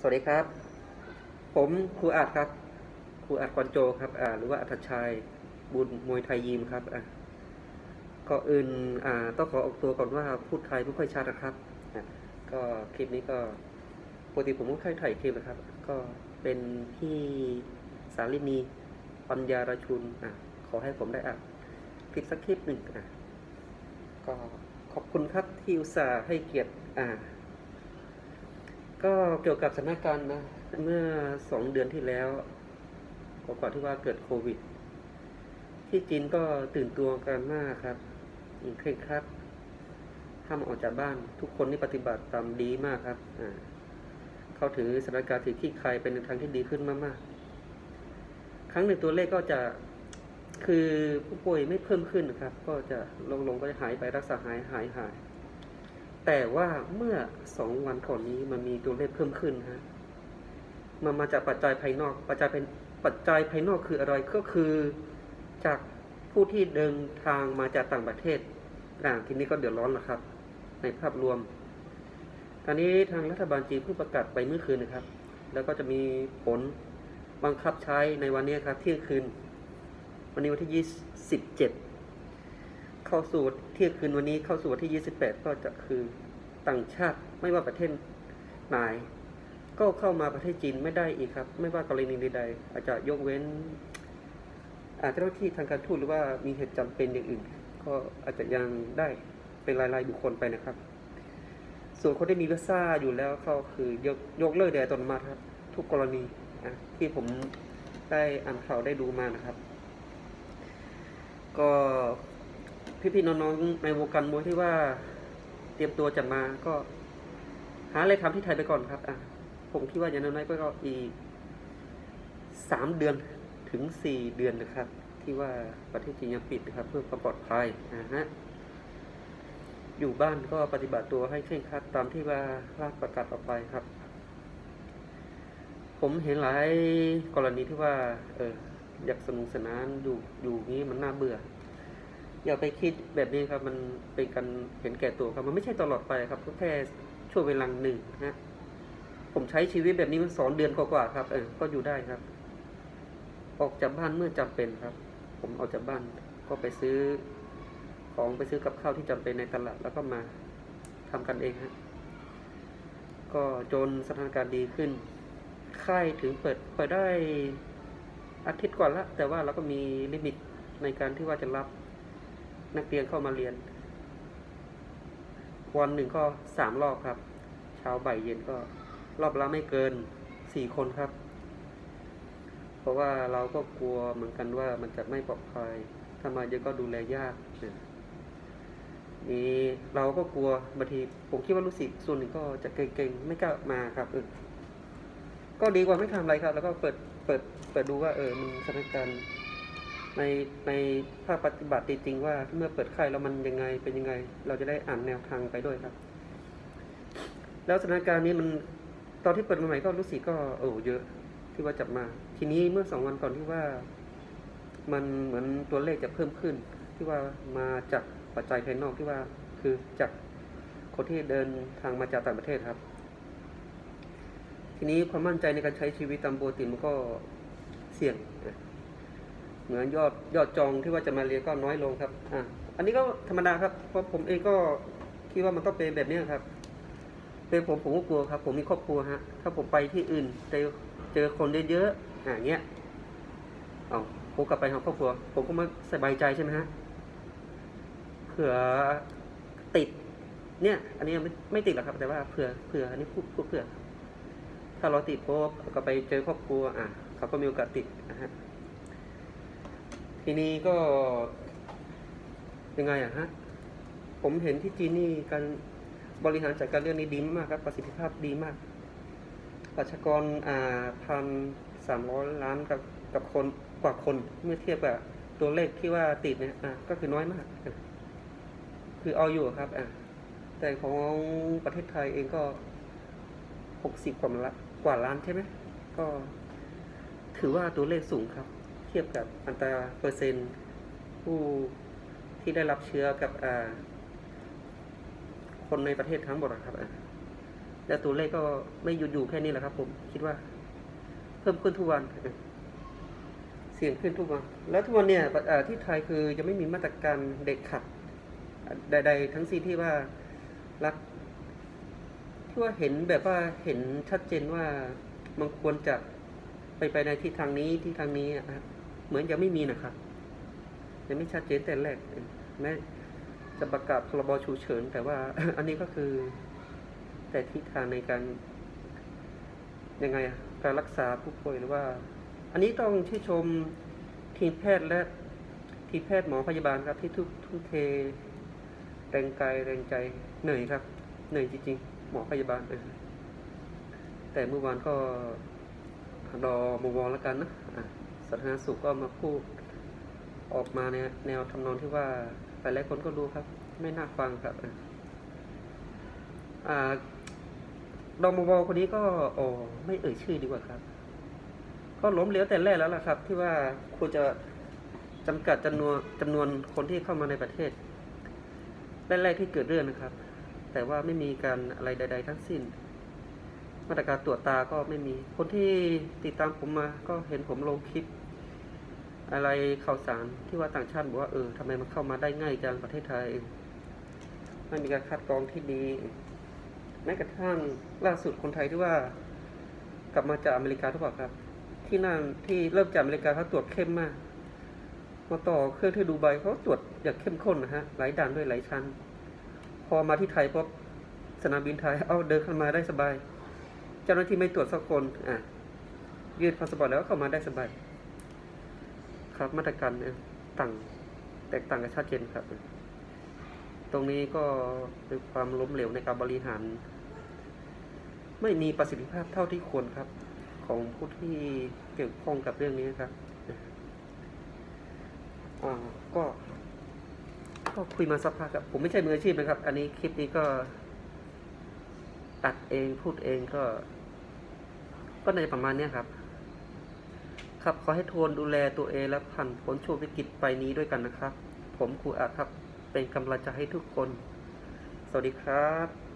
สวัสดีครับ ผมครูอาจครับครูอาจกวนโจครับอ่าหรือว่าอัธชัยบุญมวยไทยยิมครับอ่าก็อื่นอ่าต้องขอออกตัวก่อนว่าพูดไทยไม่ค่อยชัดนะครับอะก็คลิปนี้ก็ปกติผมไม่ค่อยถ่ายคลิปนะครับ ก็เป็นพี่สาลินีปัญญาราชุนอะขอให้ผมได้อ่านคลิปสักคลิปหนึ่งอะก็ขอบคุณครับที่อุตส่าห์ให้เกียรติอ่า ก็เกี่ยวกับสถานการณ์นะ เมื่อสองเดือนที่แล้วกว่าที่ว่าเกิดโควิด ที่จีนก็ตื่นตัวกันมากครับอืมเคร่งครัดห้ามออกจากบ้าน ทุกคนนี่ปฏิบัติตามดีมากครับอ่าเข้าถึงสถานการณ์ที่ขี้คายเป็นทางที่ดีขึ้นมากๆ ครั้งหนึ่งตัวเลขก็จะคือผู้ป่วยไม่เพิ่มขึ้นนะครับ ก็จะลงลงๆก็จะหายไปรักษาหายหายหาย แต่ว่าเมื่อสองวันก่อนนี้มันมีตัวเลขเพิ่มขึ้นฮะ มันมาจากปัจจัยภายนอก ปัจจัยเป็นปัจจัยภายนอกคืออะไรก็คือจากผู้ที่เดินทางมาจากต่างประเทศอ่าทีนี้ก็เดือดร้อนแล้วครับ ในภาพรวม ตอนนี้ทางรัฐบาลจีนเพิ่งประกาศไปเมื่อคืนนะครับ แล้วก็จะมีผลบังคับใช้ในวันนี้ครับเที่ยงคืน วันนี้วันที่ยี่สิบเจ็ด เข้าสู่เที่ยงคืนวันนี้เข้าสู่วันที่ 28 ก็จะคือต่างชาติไม่ว่าประเทศไหนก็เข้ามาประเทศจีนไม่ได้อีกครับ ไม่ว่ากรณีใดๆอาจจะยกเว้น อาจจะเจ้าหน้าที่ทางการทูตหรือว่ามีเหตุจำเป็นอย่างอื่น ก็อาจจะยังได้เป็นรายๆบุคคลไปนะครับ ส่วนคนที่มีวีซ่าอยู่แล้วเขาคือยกยกเลิกโดยอัตโนมัติครับ ทุกกรณีอะที่ผมได้อ่านข่าวได้ดูมานะครับ ก็ พี่ๆน้องๆในวงการมวยที่ว่า เตรียมตัวจะมาก็ หาอะไรทำที่ไทยไปก่อนครับ อะ ผมคิดว่าอย่างน้อยๆก็อีกสามเดือนถึงสี่เดือนนะครับ ที่ว่าประเทศจีนยังปิดนะครับ เพื่อความปลอดภัยนะฮะอยู่บ้านก็ปฏิบัติตัวให้เคร่งครัดตามที่ว่าราชประกาศออกไปครับ ผมเห็นหลายกรณีที่ว่า เอออยากสนุกสนานอยู่อยู่งี้มันน่าเบื่อ อย่าไปคิดแบบนี้ครับ มันเป็นการเห็นแก่ตัวครับ มันไม่ใช่ตลอดไปครับก็แค่ช่วงเวลาหนึ่งนะผมใช้ชีวิตแบบนี้มันสองเดือนกว่าๆครับ เออ ก็อยู่ได้ครับ ออกจากบ้านเมื่อจำเป็นครับ ผมออกจากบ้านก็ไปซื้อของไปซื้อกับข้าวที่จำเป็นในตลาดแล้วก็มาทำกันเองฮะก็จนสถานการณ์ดีขึ้น ค่ายถึงเปิดเปิดได้อาทิตย์ก่อนละ แต่ว่าเราก็มีลิมิตในการที่ว่าจะรับ นักเรียนเข้ามาเรียน วันหนึ่งก็สามรอบครับ เช้าบ่ายเย็นก็รอบละไม่เกินสี่คนครับ เพราะว่าเราก็กลัวเหมือนกันว่ามันจะไม่ปลอดภัยถ้ามาเยอะก็ดูแลยากนะนี่เราก็กลัวบางทีผมคิดว่าลูกศิษย์ส่วนหนึ่งก็จะเก่งๆไม่กล้ามาครับเออก็ดีกว่าไม่ทำอะไรครับ แล้วก็เปิดเปิดเปิดดูว่าเออมันสถานการณ์ ในในภาคปฏิบัติจริงว่าเมื่อเปิดค่ายแล้วมันยังไงเป็นยังไง เราจะได้อ่านแนวทางไปด้วยครับ แล้วสถานการณ์นี้มันตอนที่เปิดมาใหม่ก็รู้สึกก็โอ้เยอะที่ว่าจับมา ทีนี้เมื่อสองวันก่อนที่ว่า มันเหมือนตัวเลขจะเพิ่มขึ้น ที่ว่ามาจากปัจจัยภายนอกที่ว่า คือจากคนที่เดินทางมาจากต่างประเทศครับ ทีนี้ความมั่นใจในการใช้ชีวิตตามปกติมันก็เสี่ยง เหมือนยอดยอดจองที่ว่าจะมาเรียนก็น้อยลงครับอะอันนี้ก็ธรรมดาครับเพราะผมเองก็คิดว่ามันต้องเป็นแบบนี้ครับ เป็นผมผมก็กลัวครับ ผมมีครอบครัวฮะ ถ้าผมไปที่อื่นเจอเจอคนเยอะๆอะเงี้ยเอาผมกลับไปหาครอบครัว ผมก็ไม่สบายใจใช่ไหมฮะเผื่อติด เนี่ย อันนี้ไม่ไม่ติดหรอกครับ แต่ว่าเผื่อเผื่ออันนี้พูดพูดเผื่อ ถ้าเราติดปุ๊บก็ไปเจอครอบครัว อะเขาก็มีโอกาสติดนะฮะ ทีนี้ก็ยังไงอะฮะ ผมเห็นที่จีนนี่การบริหารจัดการเรื่องนี้ดีมากครับ ประสิทธิภาพดีมาก ประชากรอ่าพันสามร้อยล้านกับกับคนกว่าคนเมื่อเทียบกับตัวเลขที่ว่าติดเนี่ยอะก็คือน้อยมาก คือเอาอยู่ครับอะแต่ของประเทศไทยเองก็หกสิบกว่าละกว่าล้านใช่ไหมก็ถือว่าตัวเลขสูงครับ ทียบกับอัตราเปอร์เซ็นต์ผู้ที่ได้รับเชื้อกับคนในประเทศทั้งหมดอะครับแล้วตัวเลขก็ไม่หยุดอยู่แค่นี้แหละครับ ผมคิดว่า เพิ่มขึ้นทุกวัน เสี่ยงขึ้นทุกวัน แล้วทุกวันเนี่ยที่ไทยคือจะไม่มีมาตรการเด็กขัด ใด ๆ ทั้งสิ้นที่ว่ารักที่ว่าเห็นแบบว่าเห็นชัดเจนว่ามันควรจะไปไปในทิศทางนี้ที่ทางนี้อะครับ เหมือนยังไม่มีนะครับยังไม่ชัดเจนแต่แรกแม้จะประกาศพรบฉุกเฉิน แต่ว่า อันนี้ก็คือ แต่ทิศทางในการยังไงการรักษาผู้ป่วยหรือว่า อันนี้ต้องชื่นชมทีมแพทย์และทีมแพทย์หมอพยาบาลครับที่ทุกทุ่มเทแรงกายแรงใจเหนื่อยครับ เหนื่อยจริงๆ หมอพยาบาลแต่เมื่อวานก็รอมวแล้วกันนะ สาธารณสุขก็มาพูดออกมาในแนวทำนองที่ว่าหลายๆคนก็รู้ครับ ไม่น่าฟังครับอะอ่ารอมวคนนี้ก็อ๋อไม่เอ่ยชื่อดีกว่าครับ ก็ล้มเหลวแต่แรกแล้วล่ะครับ ที่ว่าควรจะจำกัดจำนวนจำนวนคนที่เข้ามาในประเทศแรกๆที่เกิดเรื่องนะครับ แต่ว่าไม่มีการอะไรใด ๆ ทั้งสิ้น มาตรการตรวจตาก็ไม่มี คนที่ติดตามผมมาก็เห็นผมลงคลิป อะไรข่าวสารที่ว่าต่างชาติบอกว่าเออทำไมมันเข้ามาได้ง่ายจังประเทศไทย ไม่มีการคัดกรองที่ดีแม้กระทั่งล่าสุดคนไทยที่ว่ากลับมาจากอเมริกาทุกปล่าครับ ที่นั่นที่เริ่มจากอเมริกาเขาตรวจเข้มมากมาต่อเครื่องที่ดูไบเขาตรวจอย่างเข้มข้นนะฮะหลายด่านด้วยหลายชั้น พอมาที่ไทยปุ๊บสนามบินไทยเอาเดินเข้ามาได้สบาย จ้าหน้าที่ไม่ตรวจสักคนอะยืดพาสปอร์ตแล้วเข้ามาได้สบาย ครับมาตรการต่างแตกต่างกันชัดเจนครับ ตรงนี้ก็เป็นความล้มเหลวในการบริหาร ไม่มีประสิทธิภาพเท่าที่ควรครับ ของผู้ที่เกี่ยวข้องกับเรื่องนี้ครับอ่าก็ก็คุยมาสักพักครับผมไม่ใช่มืออาชีพนะครับ อันนี้คลิปนี้ก็ตัดเองพูดเองก็ ก็ในประมาณนี้ครับ ครับขอให้โทนดูแลตัวเองและผ่านพ้นช่วงวิกฤตไปนี้ด้วยกันนะครับ ผมครูอาครับ เป็นกำลังใจให้ทุกคน สวัสดีครับ